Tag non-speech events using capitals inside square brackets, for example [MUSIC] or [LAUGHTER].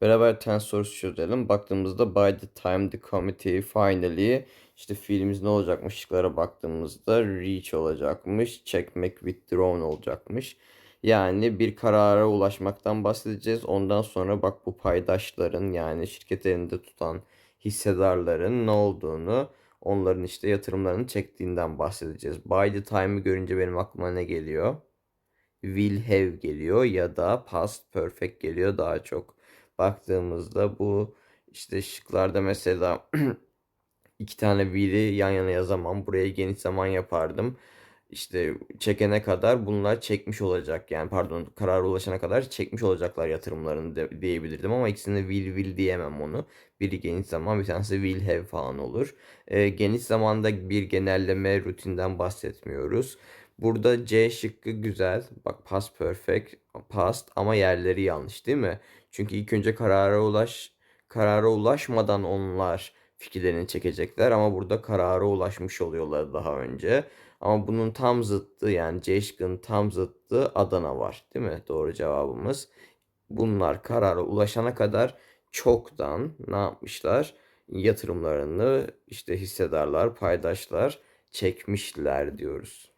Beraber sorusu çözelim. Baktığımızda by the time the committee finally işte fiilimiz ne olacakmış? Şıklara baktığımızda reach olacakmış. Çekmek withdrawn olacakmış. Yani bir karara ulaşmaktan bahsedeceğiz. Ondan sonra bak bu paydaşların yani şirket elinde tutan hissedarların ne olduğunu onların işte yatırımlarını çektiğinden bahsedeceğiz. By the time'ı görünce benim aklıma ne geliyor? will have geliyor ya da past perfect geliyor daha çok. Baktığımızda bu işte şıklarda mesela [CLEARS THROAT] iki tane will'i yan yana yazamam. Buraya geniş zaman yapardım. İşte çekene kadar bunlar çekmiş olacak. Yani pardon karara ulaşana kadar çekmiş olacaklar yatırımlarını de, diyebilirdim ama ikisini will will diyemem onu. Biri geniş zaman bir tanesi will have falan olur. Ee, geniş zamanda bir genelleme rutinden bahsetmiyoruz. Burada C şıkkı güzel. Bak past perfect, past ama yerleri yanlış değil mi? Çünkü ilk önce karara ulaş karara ulaşmadan onlar fikirlerini çekecekler ama burada karara ulaşmış oluyorlar daha önce. Ama bunun tam zıttı yani C şıkkının tam zıttı Adana var değil mi? Doğru cevabımız. Bunlar karara ulaşana kadar çoktan ne yapmışlar? Yatırımlarını işte hissedarlar, paydaşlar çekmişler diyoruz.